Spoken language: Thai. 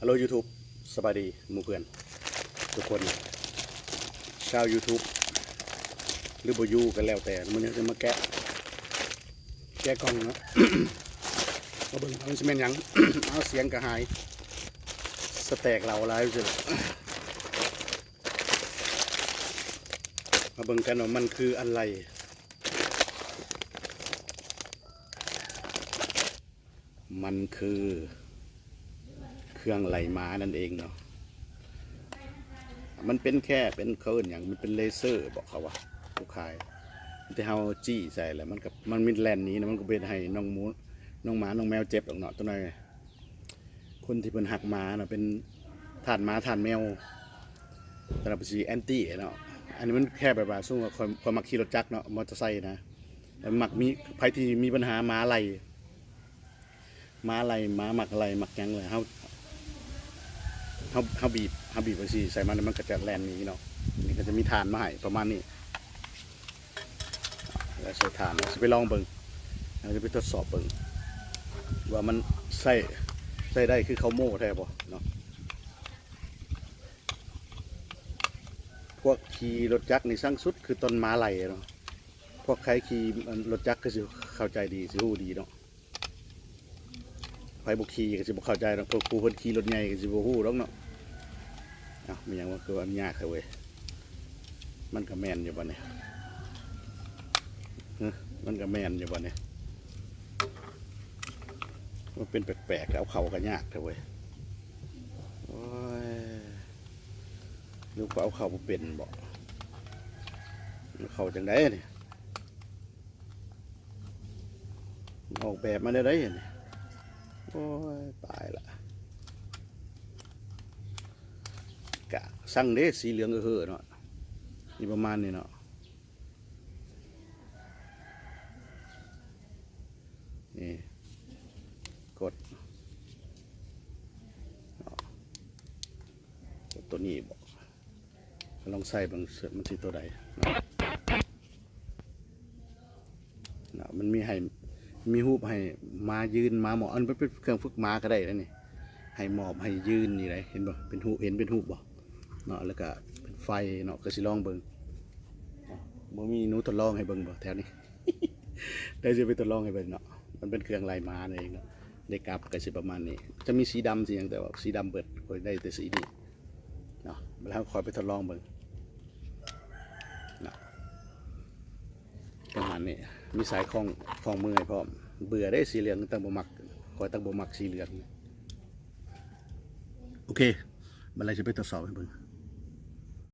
ฮัลโหลยูทูบสบายดีหมู่เพื่อน ทุกคน ชาว YouTube หรือบอยูกันแล้วแต่มันจะมาแกะ แกะกล้องนะมาเบิ่งเอาสิแม่นยังเอาเสียงกระหาย สแตกเราอะไรสิมาเบิ่งกันว่ามันคืออะไรมันคือ เครื่องไหลม้านั่นเองเนาะมันเป็นแค่เป็นเขาเอิ้นอย่างมันเป็นเลเซอร์บอกเขาว่าผู้ขายแต่เฮาจี้ใส่แล้วมันกับมันมีแลนนี้นะมันก็เป็นให้น้องหมูน้องหมาน้องแมวเจ็บหรอกเนาะตัวน้อยคนที่เป็นหักหมาเนาะเป็นทานหมาทานแมวแต่เราเป็นสีแอนตี้เนาะอันนี้มันแค่แบบว่าสู้กับคนคนมักขี่รถจักรเนาะมอเตอร์ไซค์นะแล้วมักมีใครที่มีปัญหาหมาไหลหมาไหลหมาหมักไหลหมักยังเลยเฮา เขาเขาบีบเขาบีบไปสิใส่มันแล้วมันก็จะแลนนี้เนาะนี่ก็จะมีฐานมาให้ประมาณนี้แล้วใส่ฐานจะไปลองเบิ่งเราจะไปทดสอบเบิ่งว่ามันใส่ใส่ได้คือเขาโม่แท้บ่เนาะพวกขี่รถจักรในี่สร้างสุดคือต้นม้าไหลเนาะพวกใครขี่รถจักรก็สิเข้าใจดีสิรู้ดีเนาะไผบุกขี่ก็สิบ่เข้าใจดอกพวกผู้เพิ่นขี่รถใหญ่ก็สิบ่ฮู้ดอกเนาะ เอ้ามันยังว่าคืออันยากแท้เว้ยมันก็แมนอยู่บ่เนี่ยฮะมันก็แมนอยู่บ่เนี่ยมันเป็นแปลกๆเอาเขาก็ยากแท้เว้ยโอ้ยลูกก็เอาเข้าเป็นบอาเข้าจังได๋นี่ยออกแบบมาได้ไดนี่ยโอ้ยตายละ กะสั่งเด้สีเหลืองก็เฮือเนาะนี่ประมาณนี้เนาะนี่กดเอากดตัวนี้บอกลองใส่บางเสือมันสิตัวใดเนาะนะมันมีให้มีหูให้มายืนมาหมอบอันเป็นเครื่องฝึกม้าก็ได้แล้วนี่ให้หมอบให้ยืนนี่เลยเห็นบ่เป็นหูเห็นเป็นหูปบ่ เนาะแล้วก็เป็นไฟเนาะก็สิลองเบิ่งบ่มีนูทดลองให้เบิ่งบ่แถวนี้ได้สิไปทดลองให้เบิ่งเนาะมันเป็นเครื่องลายม้าเองเนาะได้กลับก็สิประมาณนี้ จะมีสีดำสีหยังแต่ว่าสีดำเบิดคอยได้แต่สีนี้เนาะแล้วคอยไปทดลองเบิ่งเนาะประมาณนี้มีสายคล้องคล้องมือให้พร้อมเบื่อได้สีเหลืองตั้งบ่มักคอยตั้งบ่มักสีเหลืองโอเคบันไดจะไปตรวจสอบให้เบิ่ง